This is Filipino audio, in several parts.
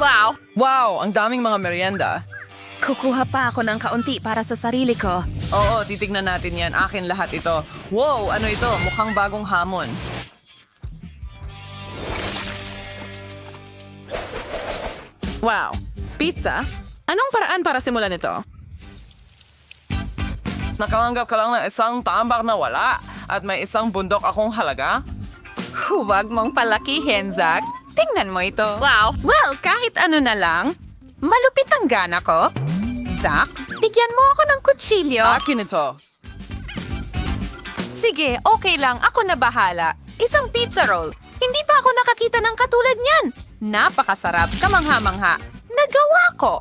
Wow! Wow, ang daming mga merienda. Kukuha pa ako ng kaunti para sa sarili ko. Oo, titignan natin yan. Akin lahat ito. Wow, ano ito? Mukhang bagong hamon. Wow, pizza? Anong paraan para simulan ito? Nakalanggap ka lang ng isang tambak na wala at may isang bundok akong halaga? Huwag mong palakihin, Zach. Tingnan mo ito. Wow! Well, kahit ano na lang. Malupit ang gana ko. Zach, bigyan mo ako ng kutsilyo. Akin ito. Sige, okay lang. Ako na bahala. Isang pizza roll. Hindi pa ako nakakita ng katulad niyan. Napakasarap, kamangha-mangha. Nagawa ko.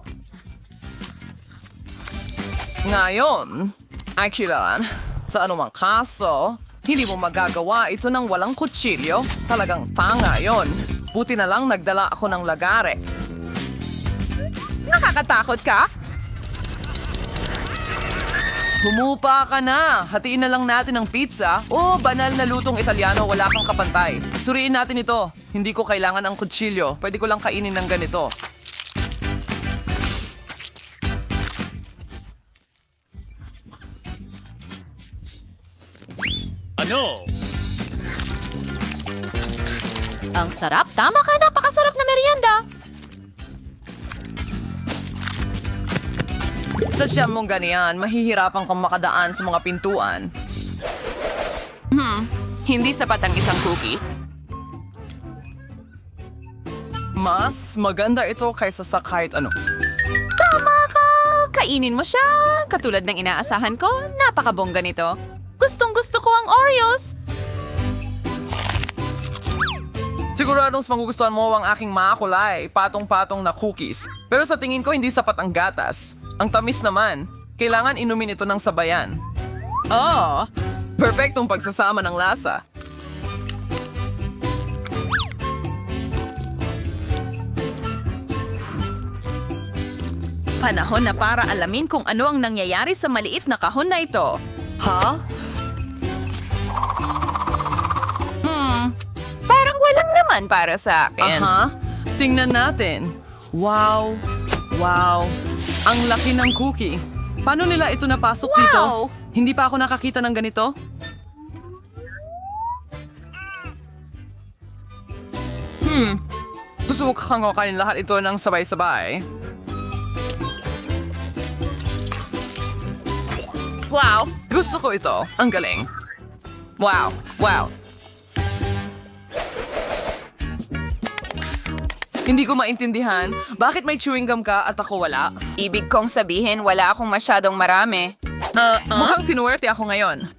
Ngayon, ay kailan, sa anumang kaso, hindi mo magagawa ito ng walang kutsilyo. Talagang tanga yon. Buti na lang nagdala ako ng lagare. Nakakatakot ka? Humupa ka na! Hatiin na lang natin ang pizza. Oh, banal na lutong Italiano, wala kang kapantay. Suriin natin ito. Hindi ko kailangan ang kutsilyo. Pwede ko lang kainin ng ganito. Ano? Ang sarap. Tama ka, napakasarap na merienda. Sa siyam mong ganyan, mahihirapan kang makadaan sa mga pintuan. Hindi sapat ang isang cookie. Mas maganda ito kaysa sa kahit ano. Tama ka! Kainin mo siya! Katulad ng inaasahan ko, napakabongga nito. Gustong gusto ko ang Oreos! Siguradong magugustuhan mo ang aking makulay, patong-patong na cookies. Pero sa tingin ko, hindi sapat ang gatas. Ang tamis naman. Kailangan inumin ito ng sabayan. Oh, perfectong pagsasama ng lasa. Panahon na para alamin kung ano ang nangyayari sa maliit na kahon na ito. Ha? Hmm, naman para sa akin. Aha. Tingnan natin. Wow. Wow. Ang laki ng cookie. Paano nila ito napasok dito? Wow! Hindi pa ako nakakita ng ganito? Hmm, Susubukan ko kanin lahat ito ng sabay-sabay. wow! Gusto ko ito. Ang galing. Wow! Wow! Hindi ko maintindihan. Bakit may chewing gum ka at ako wala? Ibig kong sabihin, wala akong masyadong marami. Mukhang sinuwerte ako ngayon.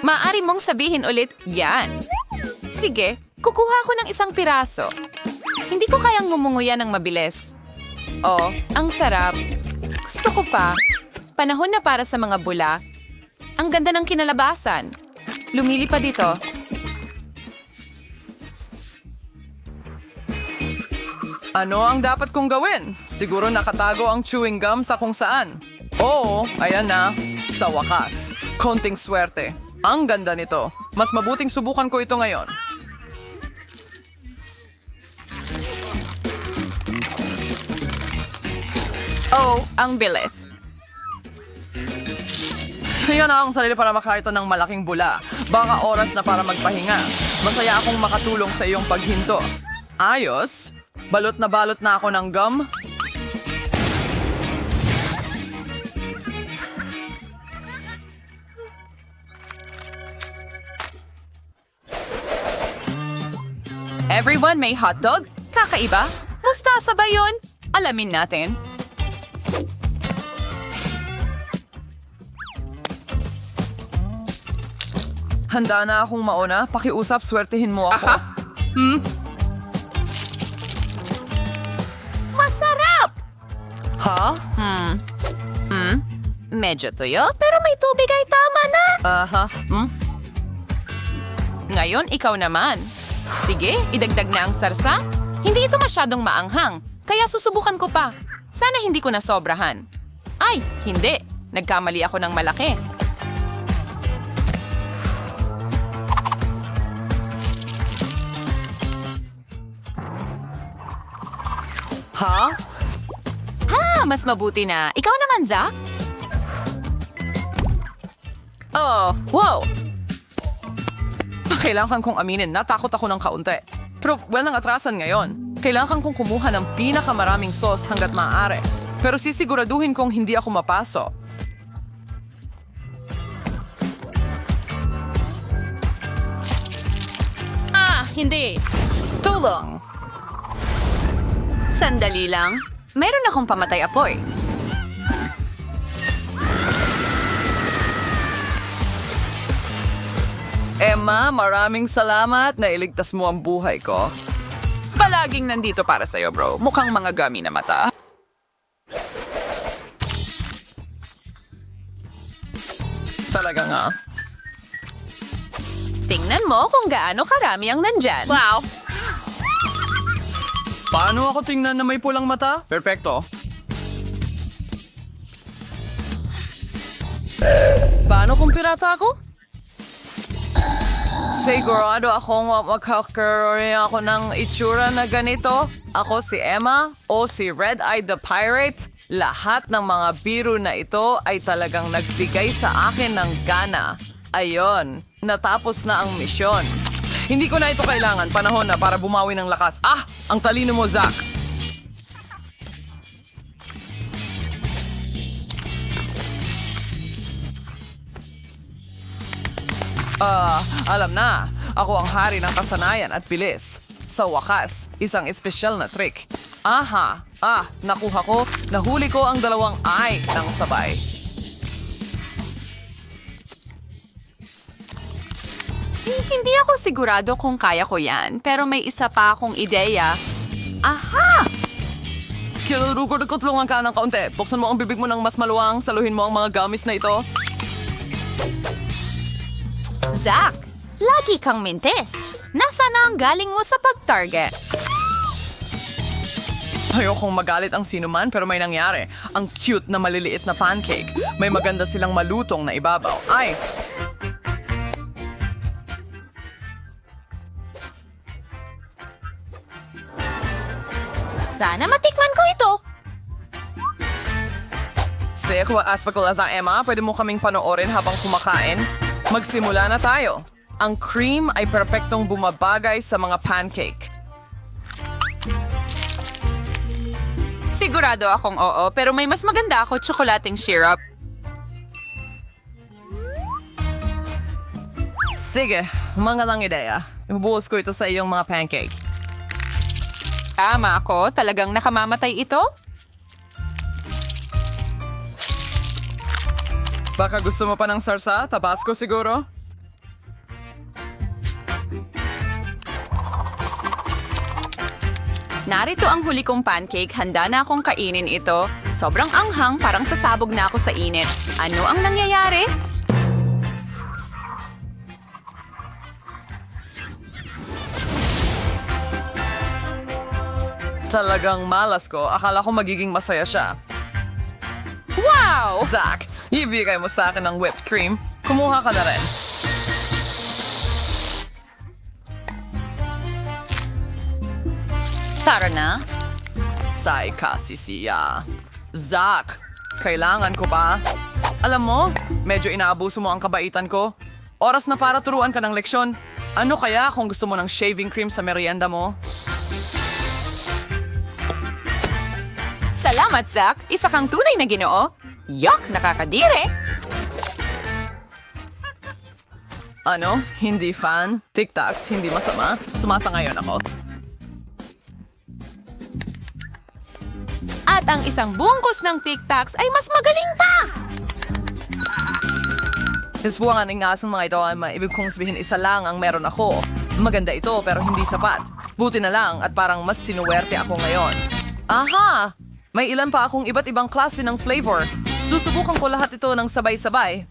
Maari mong sabihin ulit, yan. Sige, kukuha ko ng isang piraso. Hindi ko kayang ngumunguya ng mabilis. Oh, ang sarap. Gusto ko pa. Panahon na para sa mga bula. Ang ganda ng kinalabasan. Lumili pa dito. Ano ang dapat kong gawin? Siguro nakatago ang chewing gum sa kung saan. Oo, ayan na. Sa wakas. Konting swerte. Ang ganda nito. Mas mabuting subukan ko ito ngayon. Oh, ang bilis. Yan ang sarili para makaito ng malaking bula. Baka oras na para magpahinga. Masaya akong makatulong sa iyong paghinto. Ayos. Balot na balot na ako ng gum. Everyone may hotdog? Kakaiba? Mustasa ba yun? Alamin natin. Handa na akong mauna. Pakiusap, swertihin mo ako. Masarap! Ha? Medyo tuyo, pero may tubig ay tama na. Aha. Hmm? Ngayon, ikaw naman. Sige, idagdag na ang sarsa. Hindi ito masyadong maanghang, kaya susubukan ko pa. Sana hindi ko nasobrahan. Ay, hindi. Nagkamali ako ng malaki. Ha? Mas mabuti na. Ikaw naman, Zach? Oh, wow! Kailangan kong aminin, natakot ako ng kaunti. Pero walang atrasan ngayon. Kailangan kong kumuha ng pinakamaraming sauce hanggat maaari. Pero sisiguraduhin kong hindi ako mapaso. Ah, hindi. Tulong! Sandali lang. Meron akong pamatay apoy. Emma, maraming salamat na iligtas mo ang buhay ko. Palaging nandito para sa'yo, bro. Mukhang mga gami na mata. Talaga nga. Tingnan mo kung gaano karami ang nandyan. Wow! Paano ako tingnan na may pulang mata? Perfecto. Paano kung pirata ako? Sigurado akong magkakaroon ako ng itsura na ganito. Ako si Emma o si Red Eye the Pirate. Lahat ng mga biro na ito ay talagang nagbigay sa akin ng gana. Ayon, natapos na ang misyon. Hindi ko na ito kailangan. Panahon na para bumawi ng lakas. Ah! Ang talino mo, Zack! Ah, alam na. Ako ang hari ng kasanayan at bilis. Sa wakas, isang espesyal na trick. Aha! Ah, nakuha ko. Nahuli ko ang dalawang ay ng sabay. Hindi ako sigurado kung kaya ko yan, pero may isa pa akong ideya. Aha! Kilurugod ko tulungan ka ng kaunti. Buksan mo ang bibig mo ng mas maluwang. Saluhin mo ang mga gamis na ito. Zach, lagi kang mintis. Nasaan na ang galing mo sa pag-target? Ayokong magalit ang sinuman pero may nangyari. Ang cute na maliliit na pancake. May maganda silang malutong na ibabaw. Ay! Sana matikman ko ito. Saya ko aspakula sa Emma. Pwede mo kaming panoorin habang kumakain. Magsimula na tayo. Ang cream ay perpektong bumabagay sa mga pancake. Sigurado akong oo, pero may mas maganda ako tsokolating syrup. Sige, magandang ideya. Ibubuhos ko ito sa iyong mga pancake. Tama ako, talagang nakamamatay ito? Baka gusto mo pa ng sarsa? Tabasco siguro? Narito ang huli kong pancake, handa na akong kainin ito. Sobrang anghang, parang sasabog na ako sa init. Ano ang nangyayari? Talagang malas ko. Akala ko magiging masaya siya. Wow! Zach, ibigay mo sa akin ng whipped cream. Kumuha ka na rin. Tara na. Say kasi siya. Zach, kailangan ko pa. Alam mo, medyo inaabuso mo ang kabaitan ko. Oras na para turuan ka ng leksyon. Ano kaya kung gusto mo ng shaving cream sa merienda mo? Salamat, Zach. Isa kang tunay na ginoo. Yuck, nakakadire. Ano? Hindi fan? TikToks, hindi masama? Sumasangayon ako. At ang isang bungkus ng TikToks ay mas magaling pa! Hisbuangan ng ngasan mga ito ay maibig kong sabihin isa lang ang meron ako. Maganda ito pero hindi sapat. Buti na lang at parang mas sinuwerte ako ngayon. Aha! May ilan pa akong iba't ibang klase ng flavor. Susubukan ko lahat ito ng sabay-sabay.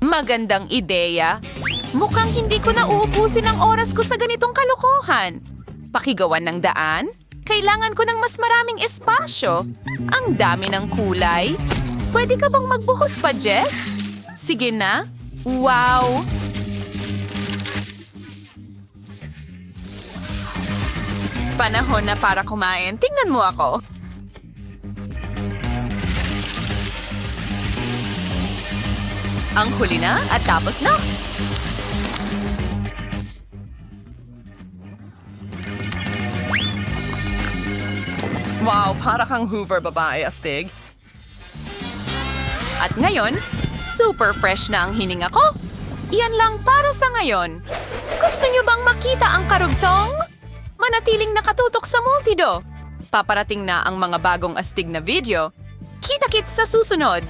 Magandang ideya. Mukhang hindi ko na uubusin ang oras ko sa ganitong kalokohan. Pakigawan ng daan? Kailangan ko ng mas maraming espasyo. Ang dami ng kulay. Pwede ka bang magbuhos pa, Jess? Sige na. Wow! Panahon na para kumain. Tingnan mo ako. Ang huli na at tapos na. Wow, para kang Hoover babae, astig. At ngayon, super fresh na ang hininga ko. Iyan lang para sa ngayon. Gusto nyo bang makita ang karugtong? Manatiling nakatutok sa Multido. Paparating na ang mga bagong astig na video. Kita-kits sa susunod.